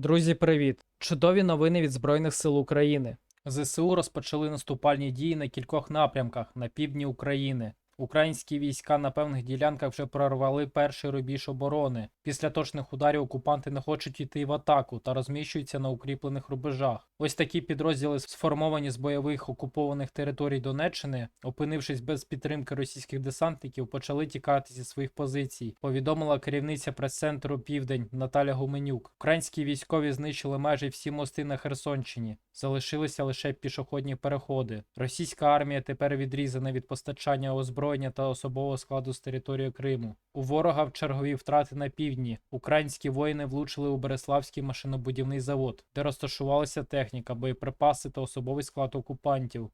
Друзі, привіт! Чудові новини від Збройних сил України. ЗСУ розпочали наступальні дії на кількох напрямках на півдні України. Українські війська на певних ділянках вже прорвали перший рубіж оборони. Після точних ударів окупанти не хочуть йти в атаку та розміщуються на укріплених рубежах. Ось такі підрозділи, сформовані з бойових окупованих територій Донеччини, опинившись без підтримки російських десантників, почали тікати зі своїх позицій. Повідомила керівниця прес-центру Південь Наталя Гуменюк. Українські військові знищили майже всі мости на Херсонщині. Залишилися лише пішохідні переходи. Російська армія тепер відрізана від постачання озброєння та особового складу з території Криму. У ворога в чергові втрати на півдні. Українські воїни влучили у Береславський машинобудівний завод, де розташувалася техніка, боєприпаси та особовий склад окупантів.